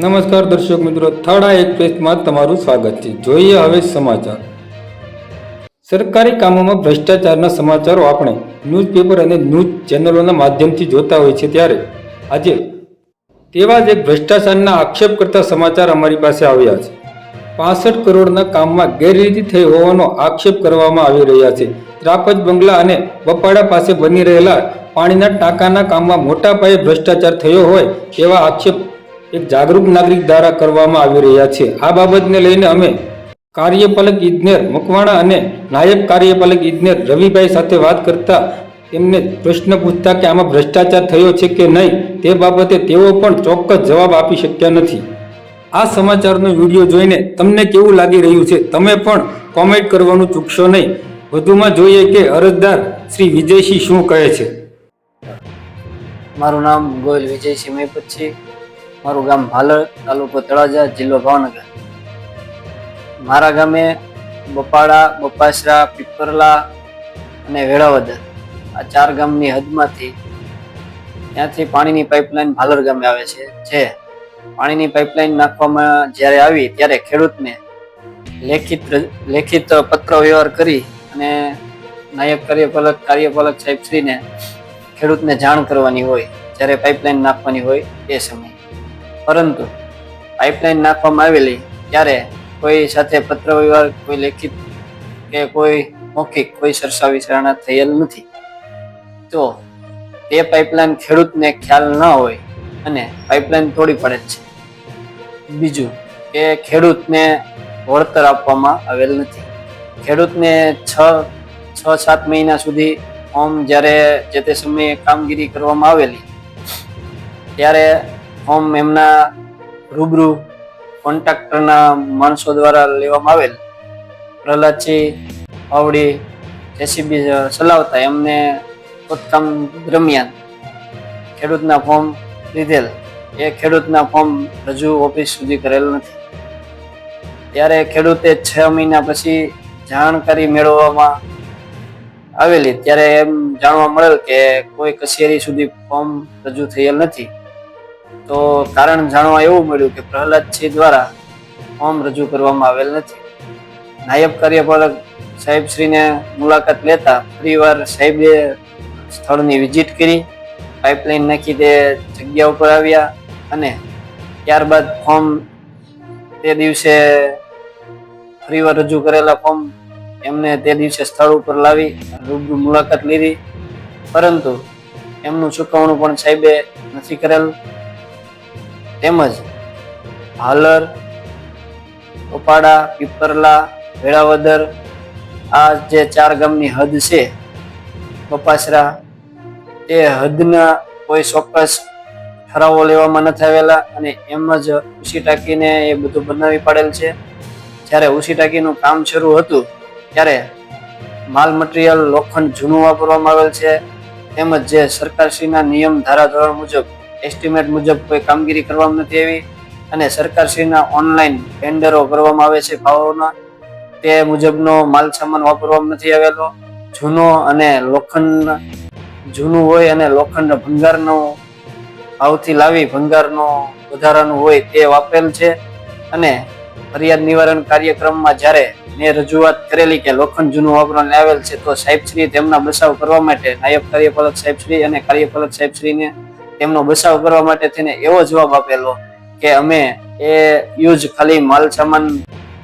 નમસ્કાર દર્શક મિત્રો થર્ડ આ એક્સપ્રેસમાં તમારું સ્વાગત છે. જોઈએ હવે સમાચાર. સરકારી કામોમાં ભ્રષ્ટાચારના સમાચારો આપણે ન્યૂઝપેપર અને ન્યૂઝ ચેનલોના માધ્યમથી જોતા હોય છે ત્યારે આજે તેવા જ એક ભ્રષ્ટાચારના આક્ષેપ કરતા સમાચાર અમારી પાસે આવ્યા છે. પાસઠ કરોડના કામમાં ગેરરીતિ થઈ હોવાનો આક્ષેપ કરવામાં આવી રહ્યા છે. ત્રાપજ બંગલા અને બપાડા પાસે બની રહેલા પાણીના ટાંકાના કામમાં મોટા પાયે ભ્રષ્ટાચાર થયો હોય તેવા આક્ષેપ એક જાગૃત નાગરિક દ્વારા કરવામાં આવી રહ્યા છે. આ બાબતને લઈને અમે કાર્યપાલક ઇજનેર મકવાણા અને નાયબ કાર્યપાલક ઇજનેર રવિભાઈ સાથે વાત કરતા તેમને પ્રશ્ન પૂછતા કે આમાં ભ્રષ્ટાચાર થયો છે કે નહીં, તે બાબતે તેઓ પણ ચોક્કસ જવાબ આપી શક્યા નથી. આ સમાચારનો વીડિયો જોઈને તમને કેવું લાગી રહ્યું છે? તમે પણ કોમેન્ટ કરવાનું ચૂકશો નહીં. વધુમાં જોઈએ કે અરજદાર શ્રી વિજયસિંહ શું કહે છે. મારું નામ ગોયલ વિજયસિંહ મેપત છે. મારું ગામ ભાલર તાલુકો તળાજા, જિલ્લો ભાવનગર. મારા ગામે બપાડા, બપાસરા, પીપરલા અને વેળાવદર આ ચાર ગામની હદમાંથી ત્યાંથી પાણીની પાઇપલાઇન ભાલર ગામે આવે છે. જે પાણીની પાઇપલાઇન નાખવામાં જ્યારે આવી ત્યારે ખેડૂતને લેખિત લેખિત પત્ર વ્યવહાર કરી અને નાયક કાર્યપાલક કાર્યપાલક સાહેબ શ્રીને ખેડૂતને જાણ કરવાની હોય, જ્યારે પાઇપલાઇન નાખવાની હોય એ સમયે. પરંતુ પાઇપલાઇન નાખવામાં આવેલી ત્યારે કોઈ સાથે પત્ર વ્યવહાર કોઈ લેખિત કે કોઈ મૌખિક કોઈ સરસા વિચારણા થયેલ નથી. તો તે પાઇપલાઇન ખેડૂતને ખ્યાલ ન હોય અને પાઇપલાઇન તોડી પડે છે. બીજું કે ખેડૂતને વળતર આપવામાં આવેલ નથી. ખેડૂતને છ છ, સાત મહિના સુધી ફોર્મ જ્યારે જે તે સમયે કામગીરી કરવામાં આવેલી, ત્યારે ફોર્મ એમના રૂબરૂ કોન્ટ્રાક્ટરના માણસો દ્વારા લેવામાં આવેલ પ્રહલાદસિંહ પાવડી જેસીબી ચલાવતા એમને ખોદકામ દરમિયાન ખેડૂતના ફોર્મ લીધેલ. એ ખેડૂતના ફોર્મ રજૂ ઓફિસ સુધી કરેલ નથી. ત્યારે ખેડૂતે છ મહિના પછી જાણકારી મેળવવામાં આવેલી. ત્યારે એમ જાણવા મળેલ કે કોઈ કચેરી સુધી ફોર્મ રજૂ થયેલ નથી. તો કારણ જાણવા એવું મળ્યું કે પ્રહલાદસિંહ દ્વારા ફોર્મ રજૂ કરવામાં આવેલ નથી. નાયબ કાર્યપાલક સાહેબશ્રીને મુલાકાત લેતા ફરીવાર સાહેબે સ્થળની વિઝિટ કરી પાઇપલાઇન નાખી તે જગ્યા ઉપર આવ્યા અને ત્યારબાદ ફોર્મ તે દિવસે ફરીવાર રજૂ કરેલા ફોર્મ એમને તે દિવસે સ્થળ ઉપર લાવી રૂબરૂ મુલાકાત લીધી. પરંતુ એમનું ચૂકવણું પણ સાહેબે નથી કરેલ. તેમજ હાલર ઉપાડા પીપરલા, વેળાવદર, આ જે ચાર ગામની હદ છે, બપાસરા, તે હદના કોઈ ચોક્કસ ઠરાવો લેવામાં નથી આવેલા અને એમ જ ઉસી ટાંકીને એ બધું બનાવી પાડેલ છે. જ્યારે ઉસી ટાંકીનું કામ શરૂ હતું, ત્યારે માલ મટીરિયલ લોખંડ જૂનું વાપરવામાં આવેલ છે. તેમજ જે સરકારશ્રીના નિયમ ધારાધોરણ મુજબ એસ્ટિમેટ મુજબ કોઈ કામગીરી કરવામાં નથી આવી અને સરકારશ્રીના ઓનલાઈન ટેન્ડરો કરવામાં આવે છે ભાવોના તે મુજબનો માલ સામાન વાપરવામાં નથી આવેલો. જૂનો અને લોખંડ જૂનું હોય અને લોખંડ ભંગારનો ભાવથી લાવી ભંગારનો વધારાનું હોય તે વાપરેલ છે. અને ફરિયાદ નિવારણ કાર્યક્રમમાં જ્યારે મેં રજૂઆત કરેલી કે લોખંડ જૂનું વાપરવાને આવેલ છે, તો સાહેબશ્રી તેમના બચાવ કરવા માટે નાયબ કાર્યપાલક સાહેબશ્રી અને કાર્યપાલક સાહેબશ્રીને તેમનો બચાવ કરવા માટે તેને એવો જવાબ આપેલો કે અમે એ યુઝ ખાલી માલ સામાન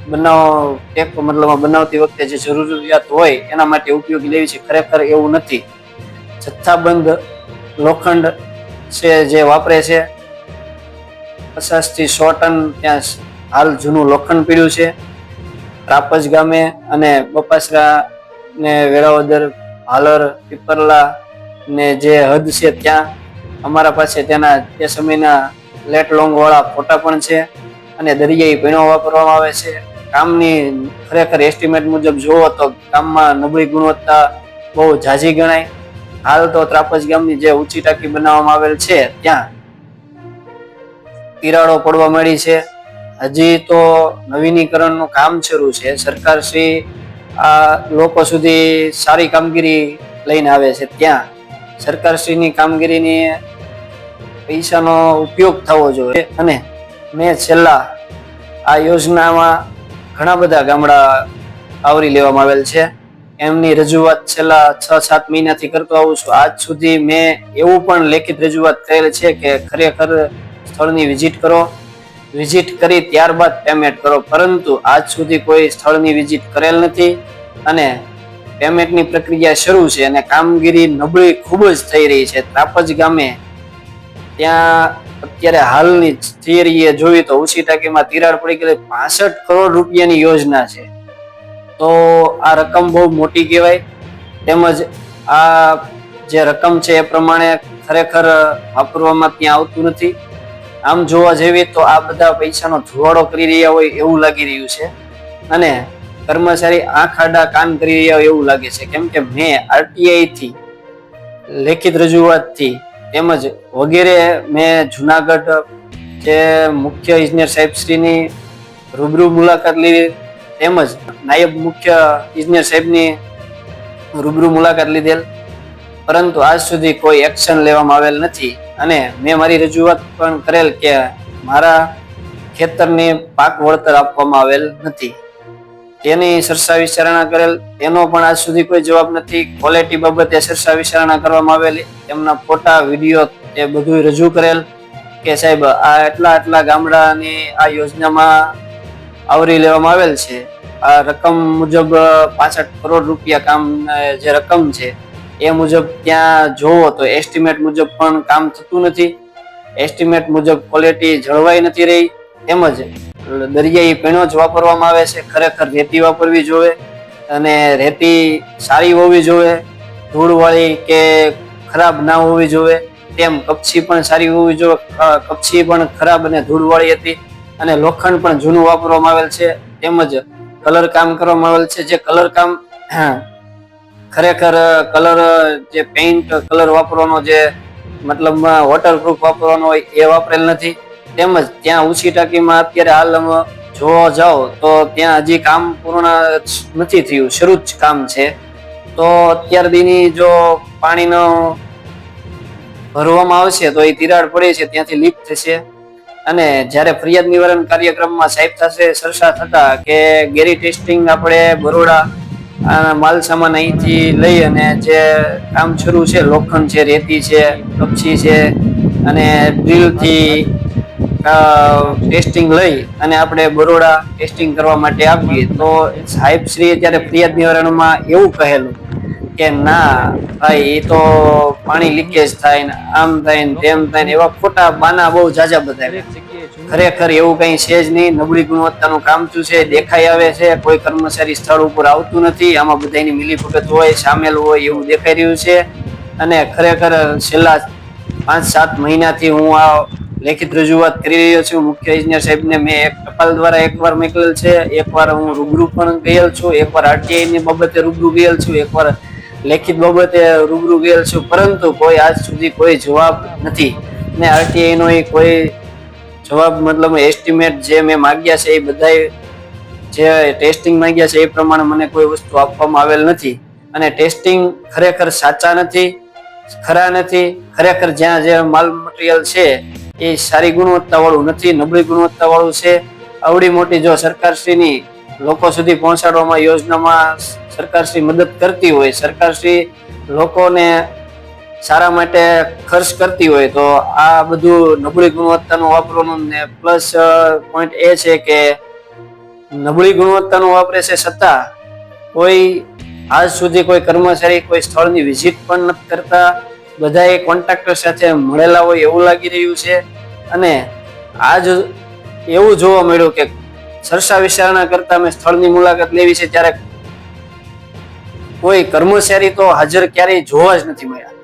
બનાવ એક મતલબમાં બનાવતી વખતે જે જરૂરિયાત હોય એના માટે ઉપયોગી લેવી છે, ખરેખર એવું નથી. જથ્થાબંધ લોખંડ છે જે વાપરે છે. પચાસથી સો ટન ત્યાં હાલ જૂનું લોખંડ પીડ્યું છે. રાપજ ગામે અને બપાસરા ને વેરાવદર, હાલર, પીપરલા ને જે હદ છે ત્યાં અમારા પાસે તેના તે સમયના લેટ લોંગ વાળા ફોટા પણ છે અને દરિયાઈ પીણો વાપરવામાં આવે છે. કામની ખરેખર એસ્ટિમેટ મુજબ જોવો તો કામમાં નબળી ગુણવત્તા બહુ ઝાઝી ગણાય. હાલ તો ત્રાપજ ગામની જે ઊંચી ટાંકી બનાવવામાં આવેલ છે ત્યાં તિરાડો પડવા મળી છે. હજી તો નવીનીકરણનું કામ શરૂ છે. સરકાર શ્રી આ લોકો સુધી સારી કામગીરી લઈને આવે છે ત્યાં. સરકારશ્રીની કામગીરીની પૈસાનો ઉપયોગ થવો જોઈએ. અને મેં છેલ્લા આ યોજનામાં ઘણા બધા ગામડા આવરી લેવામાં આવેલ છે. એમની રજૂઆત છેલ્લા છ, સાત મહિનાથી કરતો આવું છું. આજ સુધી મેં એવું પણ લેખિત રજૂઆત કરેલ છે કે ખરેખર સ્થળની વિઝિટ કરો. વિઝિટ કરી ત્યારબાદ પેમેન્ટ કરો. પરંતુ આજ સુધી કોઈ સ્થળની વિઝિટ કરેલ નથી. અને પેમેન્ટની પ્રક્રિયા શરૂ છે અને કામગીરી નબળી ખૂબ જ થઈ રહી છે. ત્રાપજ ગામે ત્યાં અત્યારે હાલની થિયરીએ જોઈ તો ઊંચી ટાંકીમાં તિરાડ પડી ગયેલી પાસઠ કરોડ રૂપિયાની યોજના છે. તો આ રકમ બહુ મોટી કહેવાય. તેમજ આ જે રકમ છે એ પ્રમાણે ખરેખર વાપરવામાં ત્યાં આવતું નથી. આમ જોવા જેવી તો આ બધા પૈસાનો ધુવાડો કરી રહ્યા હોય એવું લાગી રહ્યું છે. અને કર્મચારી આંખ આડા કાન કરી રહ્યા એવું લાગે છે. કેમ કે મેં આરટીઆઈ થી લેખિત રજૂઆતથી તેમજ વગેરે મેં જુનાગઢ જે મુખ્ય ઇજનેર સાહેબશ્રીની રૂબરૂ મુલાકાત લીધી તેમજ નાયબ મુખ્ય ઇજનેર સાહેબની રૂબરૂ મુલાકાત લીધેલ. પરંતુ આજ સુધી કોઈ એક્શન લેવામાં આવેલ નથી અને મેં મારી રજૂઆત પણ કરેલ કે મારા ખેતરને પાક વળતર આપવામાં આવેલ નથી. તેની સરસા વિચારણા કરેલ. તેનો પણ આજ સુધી કોઈ જવાબ નથી. ક્વોલિટી બાબતે સરસા વિચારણા કરવામાં આવેલી. તેમના ફોટા વીડિયો એ બધું રજૂ કરેલ કે સાહેબ, આ એટલા એટલા ગામડાની આ યોજનામાં આવરી લેવામાં આવેલ છે. આ રકમ મુજબ પાસઠ કરોડ રૂપિયા કામ, જે રકમ છે, એ મુજબ ત્યાં જોવો તો એસ્ટિમેટ મુજબ પણ કામ થતું નથી. એસ્ટિમેટ મુજબ ક્વોલિટી જળવાઈ નથી રહી. તેમજ દરિયાઈ પીણો જ વાપરવામાં આવે છે. ખરેખર રેતી વાપરવી જોઈએ અને રેતી સારી હોવી જોઈએ ધૂળવાળી કે ખરાબ ના હોવી જોઈએ તેમ કપચી પણ સારી હોવી જોઈએ કપચી પણ ખરાબ અને ધૂળવાળી હતી અને લોખંડ પણ જૂનું વાપરવામાં આવેલ છે. તેમજ કલર કામ કરવામાં આવેલ છે. જે કલર કામ ખરેખર કલર જે પેઇન્ટ કલર વાપરવાનો જે મતલબમાં વોટરપ્રૂફ વાપરવાનો હોય એ વાપરેલ નથી. તેમજ ત્યાં ઊંચી ટાંકીમાં અત્યારે હાલ જોવા જાઓ તો ત્યાં હજી કામ પૂર્ણ નથી થયું, શરૂ જ કામ છે. તો અત્યાર દીની જો પાણીનો ભરવામાં આવશે તો એ તિરાડ પડે છે, ત્યાંથી લીક થશે. અને જ્યારે ફરિયાદ નિવારણ કાર્યક્રમમાં સાહેબ થશે ચર્ચા થતા કે ગેરી ટેસ્ટિંગ આપણે બરોડા માલ સામાન અહીંથી લઈ અને જે કામ શરૂ છે, લોખંડ છે, રેતી છે, કપચી છે અને ડ્રીલથી ટેસ્ટિંગ લઈ અને આપણે બરોડા ટેસ્ટિંગ કરવા માટે આપીએ, તો સાહેબ શ્રી ત્યારે ફરિયાદ નિવારણમાં એવું કહેલું કે ના, ભાઈ એ તો પાણી લીકેજ થાય ને આમ થાય ને તેમ થાય ને એવા ખોટા બાના બહુ જાજા બધા ખરેખર એવું કઈ છે જ નહીં, નબળી ગુણવત્તાનું કામ થયું છે, દેખાઈ આવે છે, કોઈ કર્મચારી સ્થળ ઉપર આવતું નથી, આમાં બધાની મિલીભગત હોય, સામેલ હોય એવું દેખાઈ રહ્યું છે. અને ખરેખર છેલ્લા પાંચ સાત મહિનાથી હું આ લેખિત રજૂઆત કરી રહ્યો છું. મુખ્ય ઇજનેર સાહેબને મેં એક ટપાલ દ્વારા એકવાર મોકલેલ છે. એકવાર હું રૂબરૂ પણ ગયેલ છું. એકવાર આરટીઆઈની બાબતે રૂબરૂ ગયેલ છું. એકવાર લેખિત બાબતે રૂબરૂ ગયેલ છું. પરંતુ કોઈ આજ સુધી કોઈ જવાબ નથી. ને આરટીઆઈનો એ કોઈ જવાબ મતલબ એસ્ટિમેટ જે મેં માગ્યા છે એ બધાય જે ટેસ્ટિંગ માંગ્યા છે એ પ્રમાણે મને કોઈ વસ્તુ આપવામાં આવેલ નથી. અને ટેસ્ટિંગ ખરેખર સાચા નથી, ખરા નથી. ખરેખર જ્યાં જે માલ મટીરિયલ છે એ સારી ગુણવત્તાવાળું નથી, નબળી ગુણવત્તાવાળું છે. આવડી મોટી જો સરકારશ્રીની લોકો સુધી પહોંચાડવામાં યોજનામાં સરકારશ્રી મદદ કરતી હોય, સરકારશ્રી લોકોને સારા માટે ખર્ચ કરતી હોય, તો આ બધું નબળી ગુણવત્તાનું વાપરવાનું ને પ્લસ પોઈન્ટ એ છે કે નબળી ગુણવત્તાનું વાપરે છે છતાં કોઈ આજ સુધી કોઈ કર્મચારી કોઈ સ્થળની વિઝિટ પણ નથી કરતા. બધાએ કોન્ટ્રાક્ટર સાથે મળેલા હોય એવું લાગી રહ્યું છે. અને આજ એવું જોવા મળ્યું કે સરસા વિચારણા કરતા અમે સ્થળની મુલાકાત લેવી છે, ત્યારે કોઈ કર્મચારી તો હાજર ક્યારેય જોવા જ નથી મળ્યા.